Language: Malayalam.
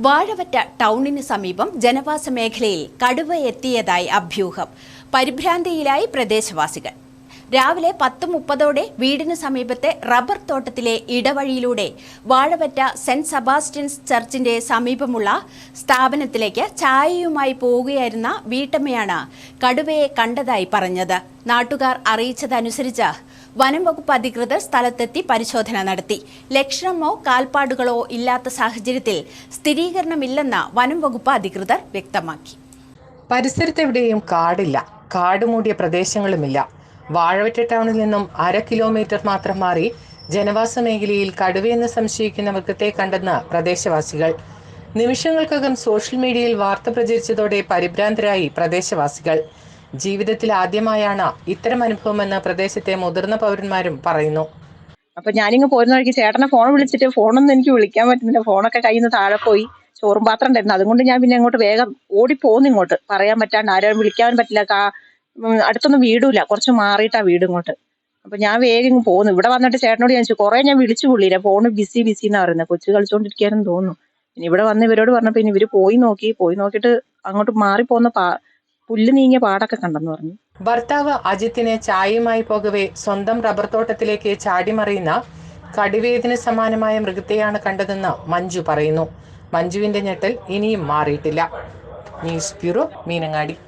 വാഴവറ്റ ടൗണിന് സമീപം ജനവാസ മേഖലയിൽ കടുവ എത്തിയതായി അഭ്യൂഹം. പരിഭ്രാന്തിയിലായി പ്രദേശവാസികൾ. രാവിലെ പത്ത് മുപ്പതോടെ വീടിന് സമീപത്തെ റബ്ബർ തോട്ടത്തിലെ ഇടവഴിയിലൂടെ വാഴവറ്റ സെന്റ് സെബാസ്റ്റ്യൻസ് ചർച്ചിന്റെ സമീപമുള്ള സ്ഥാപനത്തിലേക്ക് ചായയുമായി പോവുകയായിരുന്ന വീട്ടമ്മയാണ് കടുവയെ കണ്ടതായി പറഞ്ഞത്. നാട്ടുകാർ അറിയിച്ചതനുസരിച്ച് വനം വകുപ്പ് അധികൃതർ സ്ഥലത്തെത്തി പരിശോധന നടത്തി. ലക്ഷണമോ കാൽപ്പാടുകളോ ഇല്ലാത്ത സാഹചര്യത്തിൽ സ്ഥിരീകരണമില്ലെന്ന് വനം വകുപ്പ് അധികൃതർ വ്യക്തമാക്കി. പരിസരത്തെവിടെയും കാടില്ല. കാട് മൂടിയ പ്രദേശങ്ങളുമില്ല. വാഴവറ്റ ടൗണിൽ നിന്നും അര കിലോമീറ്റർ മാത്രം മാറി ജനവാസ മേഖലയിൽ കടുവയെന്ന് സംശയിക്കുന്ന മൃഗത്തെ കണ്ടെന്ന് പ്രദേശവാസികൾ. നിമിഷങ്ങൾക്കകം സോഷ്യൽ മീഡിയയിൽ വാർത്ത പ്രചരിച്ചതോടെ പരിഭ്രാന്തരായി പ്രദേശവാസികൾ. ജീവിതത്തിൽ ആദ്യമായാണ് ഇത്തരം അനുഭവമെന്ന് പ്രദേശത്തെ മുതിർന്ന പൗരന്മാരും പറയുന്നു. അപ്പൊ ഞാനിങ്ങ് പോരുന്ന വഴിക്ക് ചേട്ടനെ ഫോൺ വിളിച്ചിട്ട് ഫോണൊന്നും എനിക്ക് വിളിക്കാൻ പറ്റുന്നില്ല. ഫോണൊക്കെ കയ്യിൽ നിന്ന് താഴെ പോയി. ചോറും പാത്രം ഉണ്ടായിരുന്നു. അതുകൊണ്ട് ഞാൻ പിന്നെ അങ്ങോട്ട് വേഗം ഓടിപ്പോന്നു ഇങ്ങോട്ട്. പറയാൻ പറ്റാണ്ട് ആരും വിളിക്കാൻ പറ്റില്ല. അടുത്തൊന്നും വീടില്ല. കുറച്ച് മാറിയിട്ടാ വീട് ഇങ്ങോട്ട്. അപ്പൊ ഞാൻ വേഗം പോകുന്നു ഇവിടെ വന്നിട്ട് ചേട്ടനോട് ഞാൻ കുറെ ഞാൻ വിളിച്ചു പുള്ളിയില്ല ഫോണ് ബിസി ബിസി എന്നാ പറയുന്നത് കൊച്ചു കളിച്ചോണ്ടിരിക്കാനും തോന്നുന്നു. ഇനി ഇവിടെ വന്ന് ഇവരോട് പറഞ്ഞപ്പോ ഇനി ഇവർ പോയി നോക്കി. പോയി നോക്കിട്ട് അങ്ങോട്ട് മാറിപ്പോന്ന പാ പുല്ല് നീങ്ങിയ പാടൊക്കെ കണ്ടെന്ന് പറഞ്ഞു. ഭർത്താവ് അജിത്തിനെ ചായയുമായി പോകവേ സ്വന്തം റബ്ബർ തോട്ടത്തിലേക്ക് ചാടിമറിയുന്ന കടുവേദിന് സമാനമായ മൃഗത്തെയാണ് കണ്ടതെന്ന് മഞ്ജു പറയുന്നു. മഞ്ജുവിന്റെ ഞെട്ടൽ ഇനിയും മാറിയിട്ടില്ല. News bureau Meenangadi.